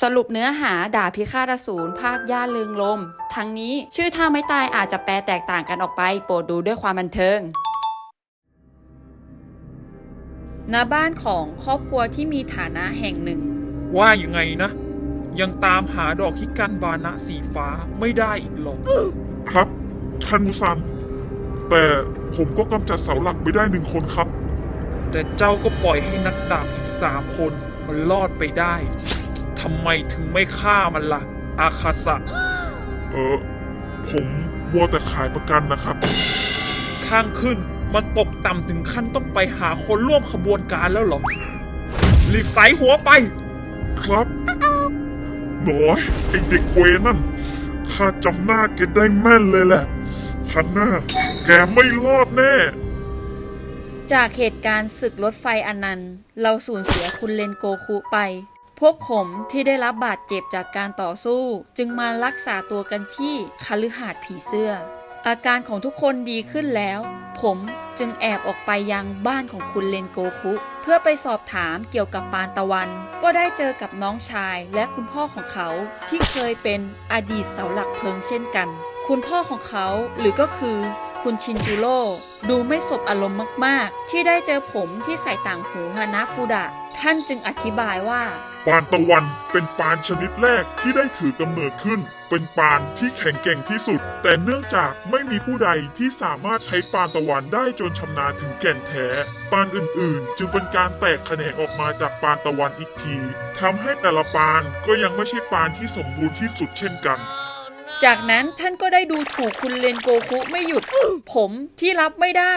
สรุปเนื้อหาด่าพิฆาตอสูรภาคย่าเลืองลม ทั้งนี้ชื่อท่าไม่ตายอาจจะแปลแตกต่างกันออกไป โปรดดูด้วยความบันเทิงณบ้านของครอบครัวที่มีฐานะแห่งหนึ่ง ว่ายังไงนะ ยังตามหาดอกฮิกันบานะสีฟ้าไม่ได้อีกหรอกครับท่านมูซัน แต่ผมก็กำจัดเสาหลักไปได้หนึ่งคนครับ แต่เจ้าก็ปล่อยให้นักดาบอีกสามคนมันรอดไปได้ ทำไมถึงไม่ฆ่ามันละ่ะ อาคาสะ เออ ผมมัวแต่ขายประกันนะครับ ข้างขึ้นมันตกต่ำถึงขั้นต้องไปหาคนร่วมขบวนการแล้วเหรอรีบใส่หัวไป ครับ น้อยไอเด็กเวรนั่นข้าจำหน้าแกได้แม่นเลยแหละคันหน้า แกไม่รอดแน่ จากเหตุการณ์ศึกรถไฟอันนั้น เราสูญเสียคุณเลนโกคุไป พวกผมที่ได้รับบาดเจ็บจากการต่อสู้ จึงมารักษาตัวกันที่คฤหาสน์ผีเสื้อ อาการของทุกคนดีขึ้นแล้ว ผมจึงแอบออกไปยังบ้านของคุณเลนโกคุ เพื่อไปสอบถามเกี่ยวกับปานตะวัน ก็ได้เจอกับน้องชายและคุณพ่อของเขาที่เคยเป็นอดีตเสาหลักเพลิงเช่นกัน คุณพ่อของเขาหรือก็คือคุณชินจูโร่ดูไม่สบอารมณ์มาก ๆ ที่ได้เจอผมที่ใส่ต่างหูฮานาฟูดะ ท่านจึงอธิบายว่า ปานตะวันเป็นปานชนิดแรกที่ได้ถือกำเนิดขึ้น เป็นปานที่แข็งแกร่งที่สุด แต่เนื่องจากไม่มีผู้ใดที่สามารถใช้ปานตะวันได้จนชำนาญถึงแก่นแท้ ปานอื่นๆ จึงเป็นการแตกแขนงออกมาจากปานตะวันอีกทีทำให้แต่ละปานก็ยังไม่ใช่ปานที่สมบูรณ์ที่สุดเช่นกันจากนั้นท่านก็ได้ดูถูกคุณเลนโกคุไม่หยุด ผมที่รับไม่ได้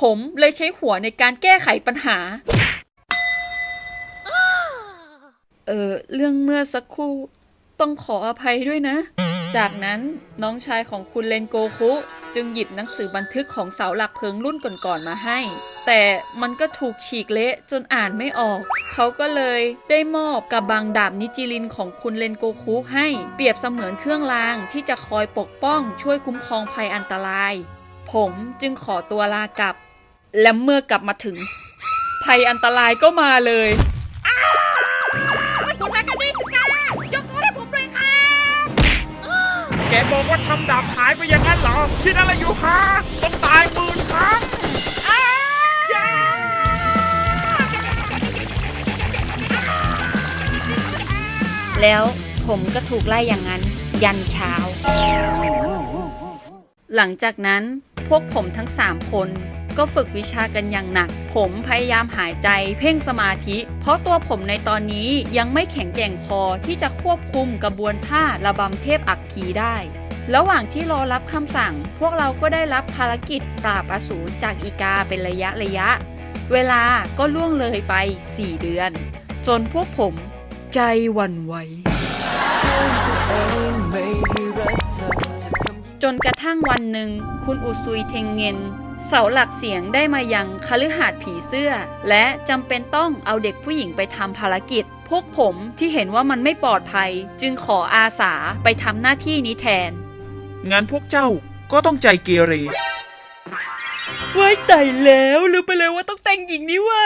ผมเลยใช้หัวในการแก้ไขปัญหา เออเรื่องเมื่อสักครู่ต้องขออภัยด้วยนะ จากนั้นน้องชายของคุณเลนโกคุจึงหยิบหนังสือบันทึกของเสาหลักเพลิงรุ่นก่อนๆมาให้ แต่มันก็ถูกฉีกเละจนอ่านไม่ออก เขาก็เลยได้มอบกับบางดาบนิจิลินของคุณเลนโกคุให้เปรียบเสมือนเครื่องรางที่จะคอยปกป้องช่วยคุ้มครองภัยอันตราย ผมจึงขอตัวลากลับ และเมื่อกลับมาถึง ภัยอันตรายก็มาเลย แกบอกว่าทำดาบหายไปอย่างนั้นเหรอ คิดอะไรอยู่ฮะต้องตายหมื่นครั้งแล้วผมก็ถูกไล่อย่างนั้น ยันเช้า หลังจากนั้นพวกผมทั้งสามคน ก็ฝึกวิชากันอย่างหนัก ผมพยายามหายใจเพ่งสมาธิ เพราะตัวผมในตอนนี้ยังไม่แข็งแกร่งพอที่จะควบคุมกระบวนท่าระบำเทพอักขีได้ ระหว่างที่รอรับคำสั่ง พวกเราก็ได้รับภารกิจปราบอสูรจากอีกาเป็นระยะระยะ เวลาก็ล่วงเลยไป 4 เดือน จนพวกผมใจวั่นไหวจนกระทั่งวันหนึ่ง คุณอุซุยเทงเงิน เสาหลักเสียงได้มายังคฤหาสน์ผีเสื้อ และจำเป็นต้องเอาเด็กผู้หญิงไปทำภารกิจ พวกผมที่เห็นว่ามันไม่ปลอดภัย จึงขออาสาไปทำหน้าที่นี้แทน งานพวกเจ้าก็ต้องใจเกเรว้ายตายแล้วลืมไปเลยว่าต้องแต่งหญิงนี่ว่า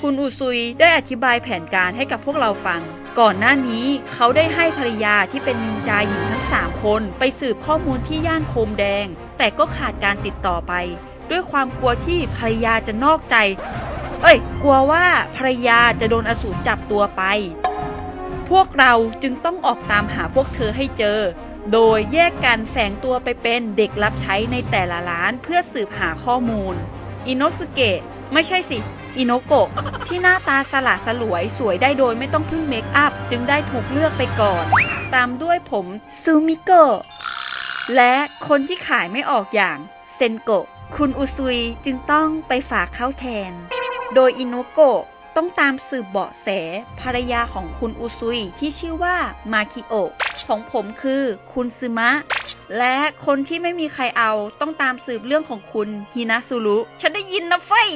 คุณอุซุยได้อธิบายแผนการให้กับพวกเราฟัง ก่อนหน้านี้เขาได้ให้ภรรยาที่เป็นนินจาหญิงทั้ง 3 คน ไปสืบข้อมูลที่ย่านโคมแดง แต่ก็ขาดการติดต่อไป ด้วยความกลัวที่ภรรยาจะนอกใจ เอ้ย กลัวว่าภรรยาจะโดนอสูรจับตัวไป พวกเราจึงต้องออกตามหาพวกเธอให้เจอ โดยแยกกันแฝงตัวไปเป็นเด็กรับใช้ในแต่ละร้านเพื่อสืบหาข้อมูล อินโนสเกะ ไม่ใช่สิ อิโนโกะที่หน้าตาสละสลวยสวยได้โดยไม่ต้องพึ่งเมคอัพ จึงได้ถูกเลือกไปก่อน ตามด้วยผมซูมิโกะและคนที่ขายไม่ออกอย่างเซนโกะคุณอุซุยจึงต้องไปฝากเข้าแทน โดยอิโนโกะต้องตามสืบเบาะแสภรรยาของคุณอุซุยที่ชื่อว่ามาคิโอะของผมคือคุณซึมะ และคนที่ไม่มีใครเอาต้องตามสืบเรื่องของคุณฮินาซุรุฉันได้ยินนะเฟย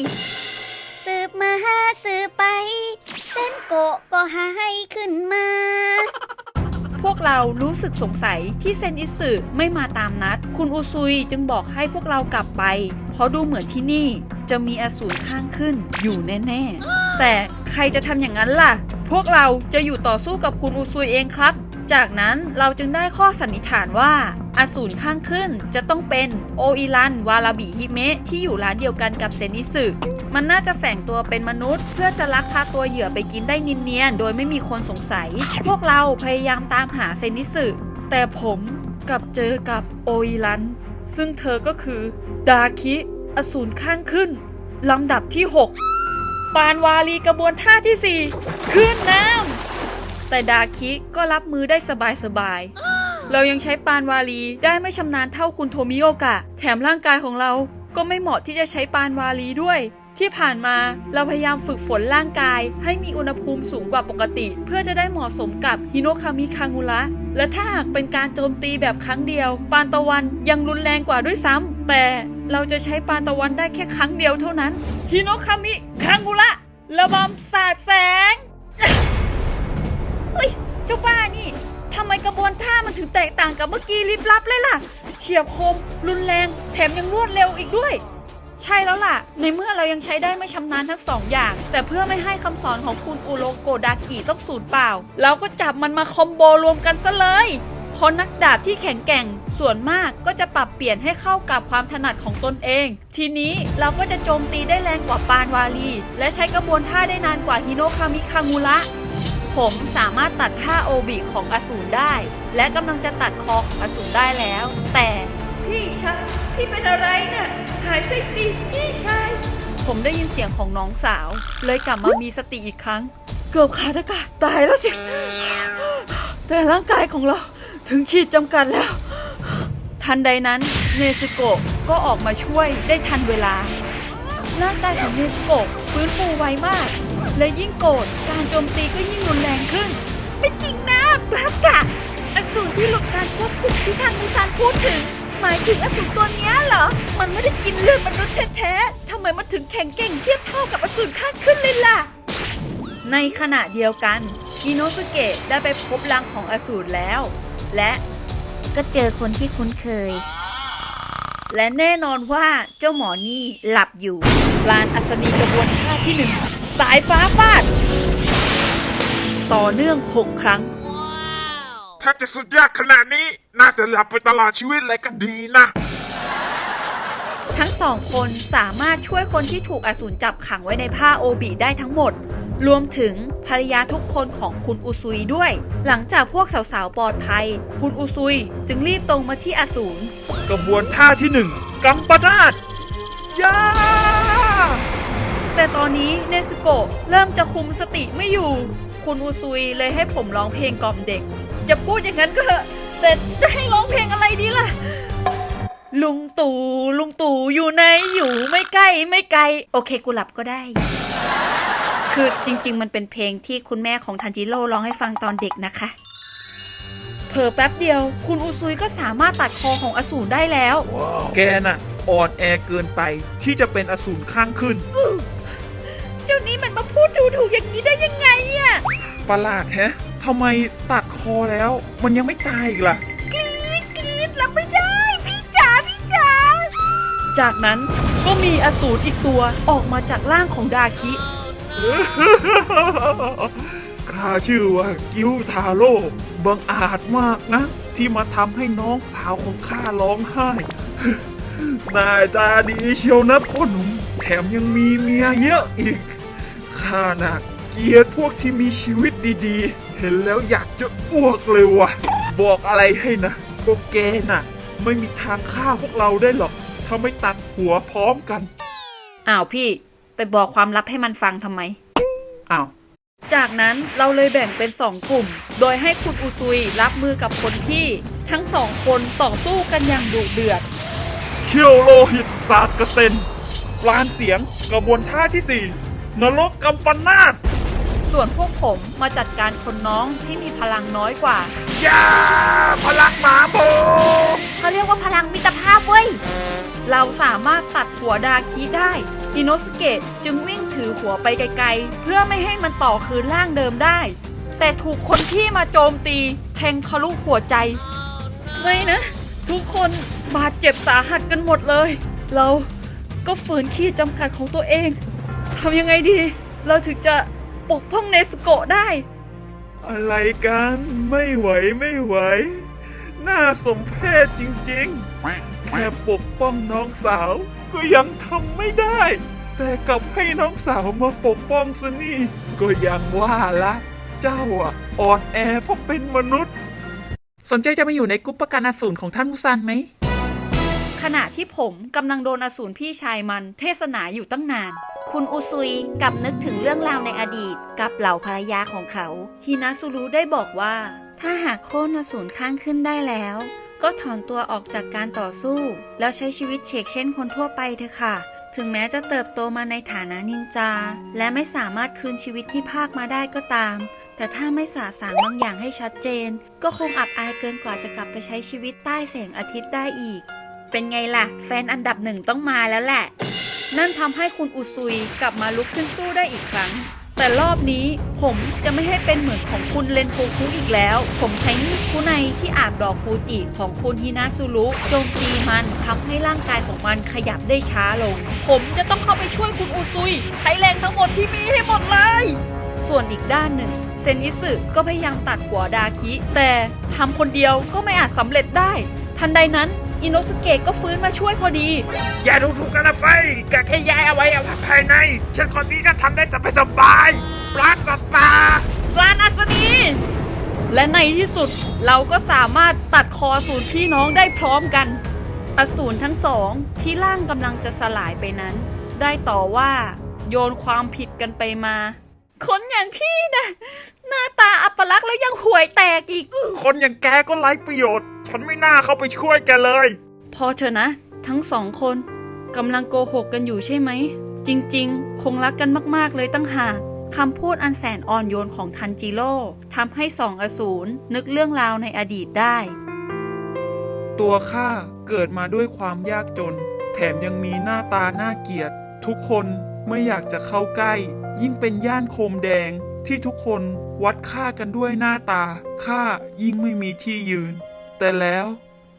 สืบมาหาสืบไป เส้นโกะก็หายขึ้นมา พวกเรารู้สึกสงสัยที่เซนอิสึไม่มาตามนัด คุณอุซุยจึงบอกให้พวกเรากลับไป เพราะดูเหมือนที่นี่จะมีอสูรข้างขึ้นอยู่แน่ ๆ แต่ใครจะทำอย่างนั้นล่ะ พวกเราจะอยู่ต่อสู้กับคุณอุซุยเองครับ จากนั้นเราจึงได้ข้อสันนิษฐานว่าอสูรข้างขึ้นจะต้องเป็นโออิรันวาราบิฮิเมะที่อยู่ร้านเดียวกันกับเซนิสึมันน่าจะแฝงตัวเป็นมนุษย์ เพื่อจะลักพาตัวเหยื่อไปกินได้นินเนียนโดยไม่มีคนสงสัย พวกเราพยายามตามหาเซนิสึแต่ผมกลับเจอกับโออิรัน ซึ่งเธอก็คือ ดาคิ อสูรข้างขึ้นลำดับที่ 6 ปานวาลีกระบวนท่าที่ 4 ขึ้นน้ำ แต่ดาคิก็รับมือได้สบายๆ เรายังใช้ปานวาลีได้ไม่ชำนาญเท่าคุณโทมิโอกะ แถมร่างกายของเราก็ไม่เหมาะที่จะใช้ปานวาลีด้วย ที่ผ่านมาเราพยายามฝึกฝนร่างกาย ให้มีอุณหภูมิสูงกว่าปกติ เพื่อจะได้เหมาะสมกับฮิโนคามิคังุระและถ้าหากเป็นการโจมตีแบบครั้งเดียว ปานตะวันยังรุนแรงกว่าด้วยซ้ำแต่เราจะใช้ปานตะวันได้แค่ครั้งเดียวเท่านั้นฮิโนคามิคังุระระบำสาดแสง เฮ้ย เจ้าบ้านี่ทำไมกระบวนท่ามันถึงแตกต่างกับเมื่อกี้ลิบลับเลยล่ะ เฉียบคม รุนแรง แถมยังรวดเร็วอีกด้วย ใช่แล้วล่ะ ในเมื่อเรายังใช้ได้ไม่ชำนาญทั้งสองอย่าง แต่เพื่อไม่ให้คำสอนของคุณอุโรโกดากิต้องสูญเปล่า เราก็จับมันมาคอมโบรวมกันซะเลยเพราะนักดาบที่แข็งแกร่ง ส่วนมากก็จะปรับเปลี่ยนให้เข้ากับความถนัดของตนเอง ทีนี้เราก็จะโจมตีได้แรงกว่าปานวาลี และใช้กระบวนท่าได้นานกว่าฮิโนคามิคางูระ ผมสามารถตัดผ้าโอบิของอสูรได้ และกำลังจะตัดคอของอสูรได้แล้ว แต่พี่ชายพี่เป็นอะไรเนี่ยหายใจสิพี่ชายผมได้ยินเสียงของน้องสาว เลยกลับมามีสติอีกครั้ง เกือบขาดอากาศตายแล้วสิ แต่ร่างกายของเราถึงขีดจำกัดแล้ว ทันใดนั้นเนซึโกะก็ออกมาช่วยได้ทันเวลาร่างกายของเนสโกะฟื้นฟูไวมาก และยิ่งโกรธการโจมตีก็ยิ่งรุนแรงขึ้น ไม่จริงนะบากะอสูรที่หลุดการควบคุมที่ทางมูซานพูดถึง หมายถึงอสูรตัวนี้เหรอ มันไม่ได้กินเลือดมนุษย์แท้ๆทำไมมันถึงแข็งเก่งเทียบเท่ากับอสูรข้างขึ้นเลยล่ะ ในขณะเดียวกันอิโนสุเกะได้ไปพบรังของอสูรแล้ว และก็เจอคนที่คุ้นเคย และแน่นอนว่าเจ้าหมอนี่หลับอยู่ลานอัศนีกระบวนท่าที่หนึ่งายฟ้าฟาด ต่อเนื่อง6ครั้ง ถ้าจะสุดยอดขนาดนี้ น่าจะหลับไปตลอดชีวิตเลยก็ดีนะ ทั้งสองคนสามารถช่วยคนที่ถูกอสูรจับขังไว้ในผ้าโอบิได้ทั้งหมด รวมถึงภรรยาทุกคนของคุณอุซุยด้วย หลังจากพวกสาวๆปลอดภัย คุณอุซุยจึงรีบตรงมาที่อสูรกระบวนท่าที่หนึ่งกัมปนาตยา แต่ตอนนี้เนสโกะเริ่มจะคุมสติไม่อยู่ คุณอุซุยเลยให้ผมร้องเพลงกล่อมเด็ก จะพูดอย่างนั้นก็เถอะแต่จะให้ร้องเพลงอะไรดีล่ะ ลุงตู่ลุงตู่อยู่ไหนอยู่ไม่ใกล้ไม่ไกล โอเคกูหลับก็ได้ คือจริง ๆ มันเป็นเพลงที่คุณแม่ของทันจิโร่ร้องให้ฟังตอนเด็กนะคะเผลอแป๊บเดียว คุณอุซุยก็สามารถตัดคอของอสูรได้แล้ว แกน่ะ อ่อนแอเกินไปที่จะเป็นอสูรข้างขึ้น เจ้านี้มันมาพูดดูถูกอย่างนี้ได้ยังไงอะประหลาดแฮะทำไมตัดคอแล้ว มันยังไม่ตายอีกล่ะ กรีดกรีดรับไม่ได้ พี่จ๋าพี่จ๋าจากนั้นก็มีอสูรอีกตัวออกมาจากร่างของดาคิ ข้าชื่อว่ากิวทาโร่บังอาจมากนะ ที่มาทำให้น้องสาวของข้าร้องไห้หน้าตาดีเชียวนะพ่อหนุ่ม แถมยังมีเมียเยอะอีก ข้าน่ะเกลียดพวกที่มีชีวิตดีๆ เห็นแล้วอยากจะอ้วกเลยวะบอกอะไรให้นะพวกแกน่ะ ไม่มีทางฆ่าพวกเราได้หรอก ถ้าไม่ตัดหัวพร้อมกัน อ้าวพี่ ไปบอกความลับให้มันฟังทำไม อ้าว จากนั้นเราเลยแบ่งเป็นสองกลุ่ม โดยให้คุณอุซุยรับมือกับคนพี่ทั้งสองคนต่อสู้กันอย่างดุเดือด เคียวโลหิตศาสตร์เกษนปลานเสียงกระบวนท่าที่4 นรกกำปนาตส่วนพวกผมมาจัดการคนน้องที่มีพลังน้อยกว่า ยาพลังหมาโบเขาเรียกว่าพลังมิตรภาพเว้ย เราสามารถตัดหัวดาคิได้อิโนสเกะจึงวิ่งถือหัวไปไกลๆ เพื่อไม่ให้มันต่อคืนร่างเดิมได้ แต่ถูกคนที่มาโจมตีแทงทะลุหัวใจ ไม่นะ ทุกคนบาดเจ็บสาหัสกันหมดเลย เราก็ฝืนขีดจำกัดของตัวเอง ทำยังไงดี เราถึงจะปกป้องเนสโกะได้ อะไรกันไม่ไหวไม่ไหว น่าสมเพชจริงๆ แค่ปกป้องน้องสาวก็ยังทำไม่ได้ แต่กลับให้น้องสาวมาปกป้องซะนี่ ก็ยังว่าละ เจ้าอะอ่อนแอเพราะเป็นมนุษย์ สนใจจะมาอยู่ในกรุ๊ปประกันอสูรของท่านมุซันไหม ขณะที่ผมกำลังโดนอสูรพี่ชายมันเทศนาอยู่ตั้งนาน คุณอุซุยกลับนึกถึงเรื่องราวในอดีตกับเหล่าภรรยาของเขาฮินาซูรุได้บอกว่า ถ้าหากโค่นอสูรข้างขึ้นได้แล้ว ก็ถอนตัวออกจากการต่อสู้ แล้วใช้ชีวิตเฉกเช่นคนทั่วไปเถอะค่ะ ถึงแม้จะเติบโตมาในฐานะนินจา และไม่สามารถคืนชีวิตที่ภาคมาได้ก็ตาม แต่ถ้าไม่สาสางบางอย่างให้ชัดเจน ก็คงอับอายเกินกว่าจะกลับไปใช้ชีวิตใต้แสงอาทิตย์ได้อีก เป็นไงล่ะ แฟนอันดับหนึ่งต้องมาแล้วแหละ นั่นทำให้คุณอุซุยกลับมาลุกขึ้นสู้ได้อีกครั้ง แต่รอบนี้ผมจะไม่ให้เป็นเหมือนของคุณเลนโกคุอีกแล้ว ผมใช้มีดคุไนที่อาบดอกฟูจิของคุณฮินาซูรุโจมตีมันทำให้ร่างกายของมันขยับได้ช้าลง ผมจะต้องเข้าไปช่วยคุณอุซุย ใช้แรงทั้งหมดที่มีให้หมดเลยส่วนอีกด้านหนึ่ง เซนอิสึก็พยายามตัดหัวดาคิ แต่ทำคนเดียวก็ไม่อาจสำเร็จได้ ทันใดนั้น อินโนสเกะก็ฟื้นมาช่วยพอดี อย่าดูถูกกันนะไฟกะแค่ย้ายเอาไว้เอาภายใน ฉันคนนี้ก็ทำได้สบายสบายๆปลาสตาร์ปราณอัศนีและในที่สุดเราก็สามารถตัดคอสูนพี่น้องได้พร้อมกันอสูรทั้งสองที่ร่างกำลังจะสลายไปนั้น ได้ต่อว่า โยนความผิดกันไปมา คนอย่างพี่นะ หน้าตาอัปลักษณ์แล้วยังห่วยแตกอีก คนอย่างแกก็ไร้ประโยชน์ ฉันไม่น่าเข้าไปช่วยแกเลย พอเถอะนะ ทั้งสองคนกำลังโกหกกันอยู่ใช่ไหม จริงๆ คงรักกันมากๆเลยตั้งหากคำพูดอันแสนอ่อนโยนของทันจิโร่ทำให้สองอสูรนึกเรื่องราวในอดีตได้ ตัวข้าเกิดมาด้วยความยากจน แถมยังมีหน้าตาน่าเกลียด ทุกคนไม่อยากจะเข้าใกล้ ยิ่งเป็นย่านโคมแดงที่ทุกคนวัดค่ากันด้วยหน้าตาข้ายิ่งไม่มีที่ยืน แต่แล้ว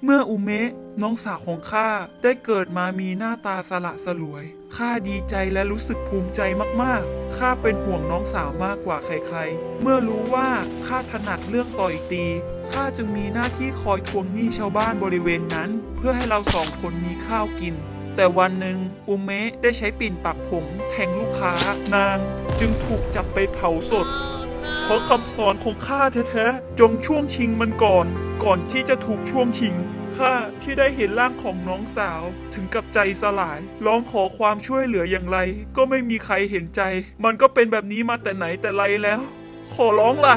เมื่ออุเมะน้องสาวของข้าได้เกิดมามีหน้าตาสละสลวย ข้าดีใจและรู้สึกภูมิใจมากๆ ข้าเป็นห่วงน้องสาวมากกว่าใครๆ เมื่อรู้ว่าข้าถนัดเรื่องต่อยตี ข้าจึงมีหน้าที่คอยทวงหนี้ชาวบ้านบริเวณนั้น เพื่อให้เราสองคนมีข้าวกิน แต่วันหนึ่งอุเมะได้ใช้ปิ่นปักผมแทงลูกค้านาง จึงถูกจับไปเผาสด เพราะคำสอนของข้าแท้ๆ จงช่วงชิงมันก่อน ก่อนที่จะถูกช่วงชิงข้าที่ได้เห็นร่างของน้องสาวถึงกับใจสลาย ร้องขอความช่วยเหลืออย่างไร ก็ไม่มีใครเห็นใจ มันก็เป็นแบบนี้มาแต่ไหนแต่ไรแล้ว ขอร้องล่ะ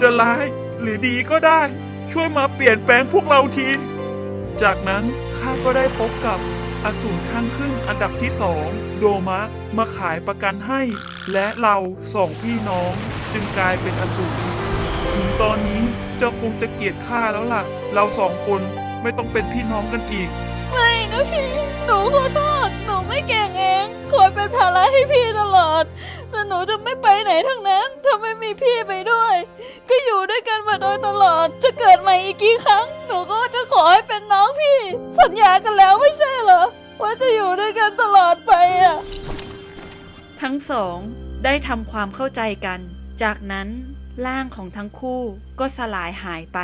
จะร้ายหรือดีก็ได้ ช่วยมาเปลี่ยนแปลงพวกเราที จากนั้นข้าก็ได้พบกับอสูรข้างครึ่งอันดับที่สองโดมะมาขายประกันให้ และเราสองพี่น้องจึงกลายเป็นอสูรถึงตอนนี้ เจ้าคงจะเกลียดข้าแล้วล่ะ เราสองคนไม่ต้องเป็นพี่น้องกันอีก ไม่นะพี่ หนูขอโทษ หนูไม่เก่งเอง คอยเป็นภาระให้พี่ตลอด แต่หนูจะไม่ไปไหนทั้งนั้น ถ้าไม่มีพี่ไปด้วย ก็อยู่ด้วยกันมาโดยตลอด จะเกิดใหม่อีกกี่ครั้ง หนูก็จะขอให้เป็นน้องพี่ สัญญากันแล้วไม่ใช่เหรอ ว่าจะอยู่ด้วยกันตลอดไปอะ ทั้งสองได้ทำความเข้าใจกัน จากนั้น ร่างของทั้งคู่ก็สลายหายไป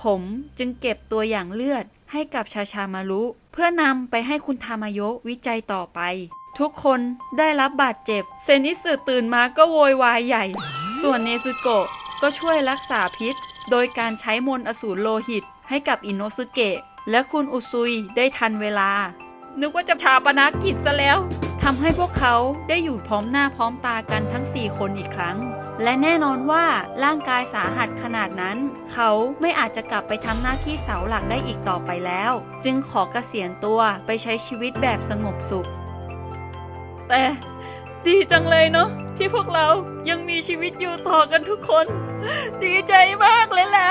ผมจึงเก็บตัวอย่างเลือดให้กับชาชามารุเพื่อนำไปให้คุณทามายะวิจัยต่อไป ทุกคนได้รับบาดเจ็บ เซนิสึตื่นมาก็โวยวายใหญ่ ส่วนเนซึโกะก็ช่วยรักษาพิษ โดยการใช้มนต์อสูรโลหิตให้กับอินโนซึเกะ และคุณอุซุยได้ทันเวลา นึกว่าจะชาปนากิจซะแล้วทำให้พวกเขาได้อยู่พร้อมหน้าพร้อมตากันทั้ง 4 คนอีกครั้ง และแน่นอนว่าร่างกายสาหัสขนาดนั้น เขาไม่อาจจะกลับไปทำหน้าที่เสาหลักได้อีกต่อไปแล้ว จึงขอเกษียณตัวไปใช้ชีวิตแบบสงบสุข แต่ดีจังเลยเนาะที่พวกเรายังมีชีวิตอยู่ต่อกันทุกคน ดีใจมากเลยแหละ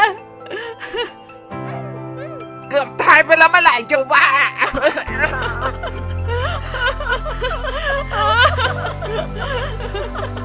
เกือบตายไปแล้วเมื่อไหร่จะว่าถ้